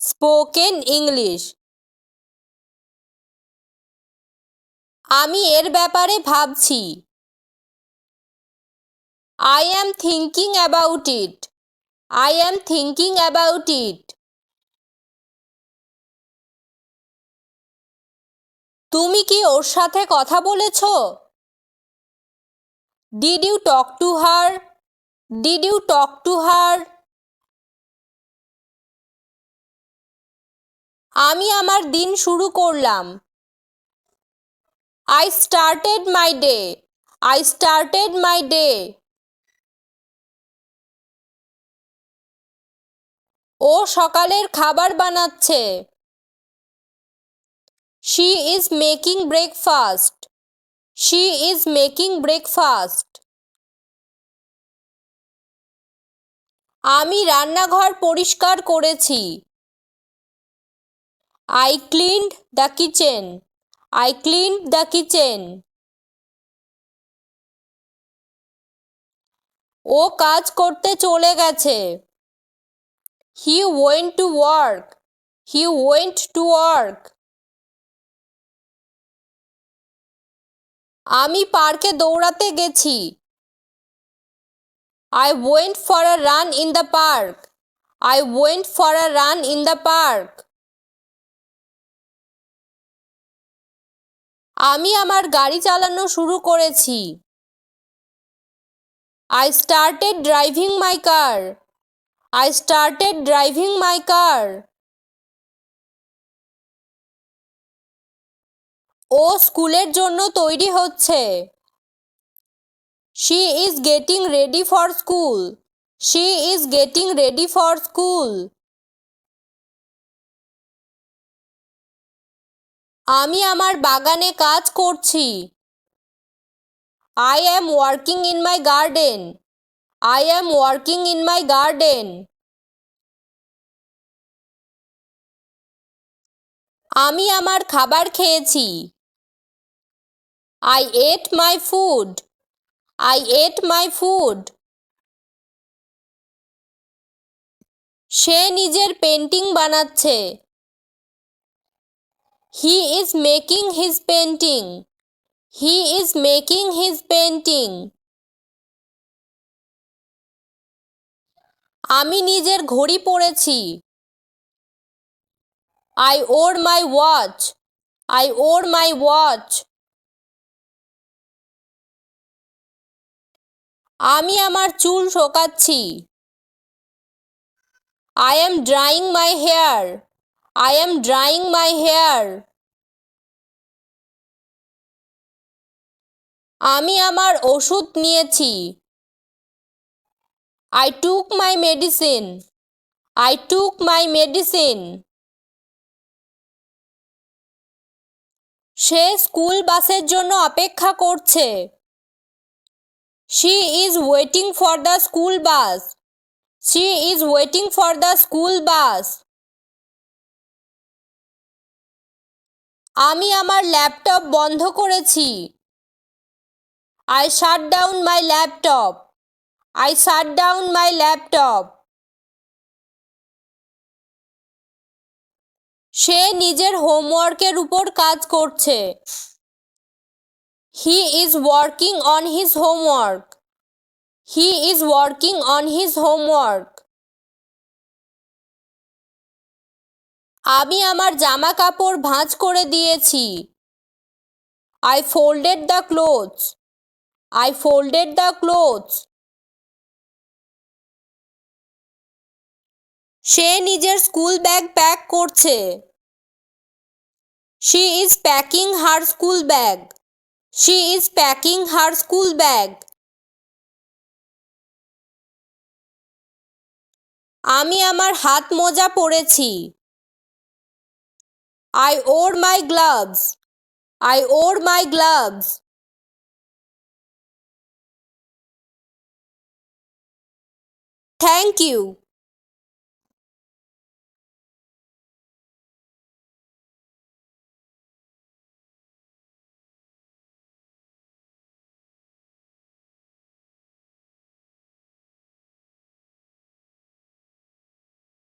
Spoken English. আমি এর ব্যাপারে ভাবছি। I am thinking about it I am thinking about it তুমি কি ওর সাথে কথা বলেছ? Did you talk to her did you talk to her আমি আমার দিন শুরু করলাম। I started my day I started my day ও সকালের খাবার বানাচ্ছে। She is making breakfast she is making breakfast আমি রান্নাঘর পরিষ্কার করেছি। I cleaned the kitchen I cleaned the kitchen ও কাজ করতে চলে গেছে। He went to work he went to work আমি পার্কে দৌড়াতে গেছি। I went for a run in the park I went for a run in the park আমি আমার গাড়ি চালানো শুরু করেছি। I started driving my car I started driving my car ও স্কুলের জন্য তৈরি হচ্ছে। She is getting ready for school she is getting ready for school আমি আমার বাগানে কাজ করছি। I am working in my garden I am working in my garden আমি আমার খাবার খেয়েছি। I ate my food I ate my food সে নিজের পেন্টিং বানাচ্ছে। He is making his painting he is making his painting আমি নিজের ঘড়ি পরেছি। I wore my watch I wore my watch আমি আমার চুল শোকাচ্ছি। I am drying my hair I am drying my hair আমি আমার ওষুধ নিয়েছি। I took my medicine I took my medicine say school বাসের জন্য অপেক্ষা করছে। She is waiting for the school bus she is waiting for the school bus আমি আমার ল্যাপটপ বন্ধ করেছি। I shut down my laptop I shut down my laptop সে নিজের হোমওয়ার্কের উপর কাজ করছে। He is working on his homework he is working on his homework আমি আমার জামা কাপড় ভাঁজ করে দিয়েছি। I folded the clothes I folded the clothes সে নিজের স্কুল ব্যাগ প্যাক করছে। She is packing her school bag she is packing her school bag আমি আমার হাত মোজা পরেছি। I wore my gloves. I wore my gloves. Thank you.